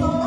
Lord.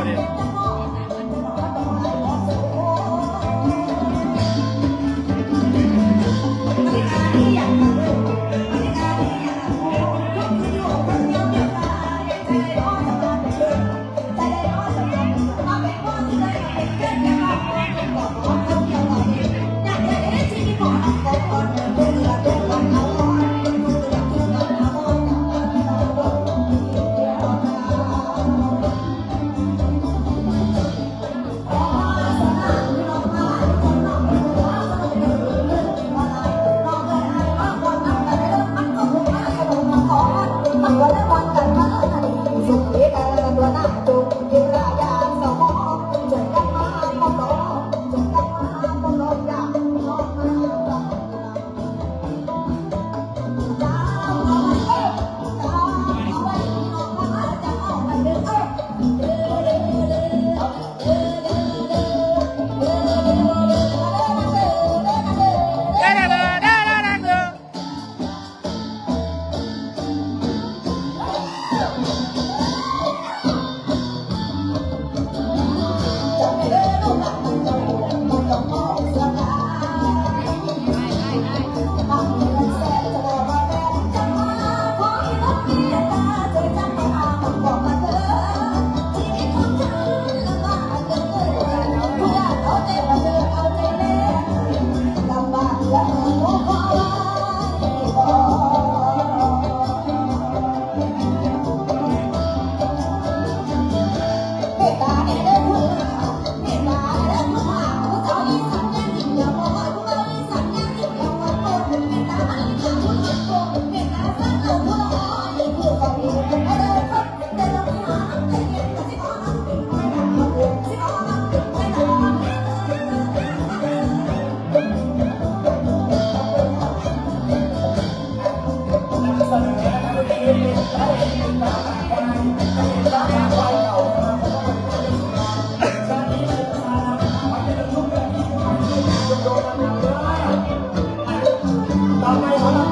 คล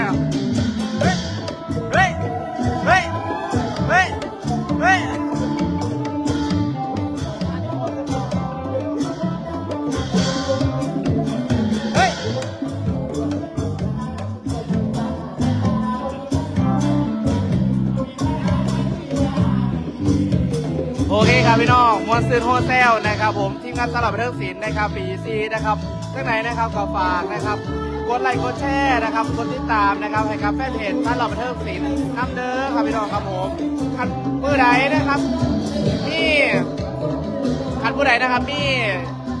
อเล่นดีเนี่ยเฮ้ยเฮ้ยเฮ้ยเฮ้ยเฮ้ยเฮ้ยโอเคครับพี่น้องมวนซืนโฮเซลนะครับผมทีมงานตลาดบันเทิงศิลป์นะครับปีซีนะครับทั้งไหนนะครับก็ฝากนะครับ กดไลค์กดแชร์นะครับกดติดตามนะครับให้กับแฟนเพจตลาดบันเทิงศิลป์น้ำเด้อครับพี่น้องครับผมคันผู้ใดนะครับมีคันผู้ใดนะครับมี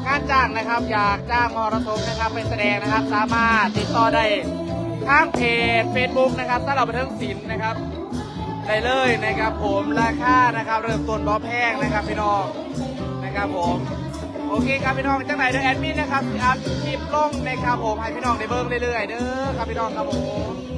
งานจ้างนะครับ อยากจ้างมรสมนะครับไปแสดงนะครับ สามารถติดต่อได้ทางเพจ Facebook นะครับตลาดบันเทิงศิลป์นะครับได้เลยนะครับผมราคานะครับ เริ่มต้นบอแพงนะครับพี่น้องนะครับผม โอเคครับพี่น้องจังไหนเดอแอดมินนะครับอัพคลิปลงนะครับผมให้พี่น้องได้เบิ้งเรื่อยๆเด้อครับพี่น้องครับผม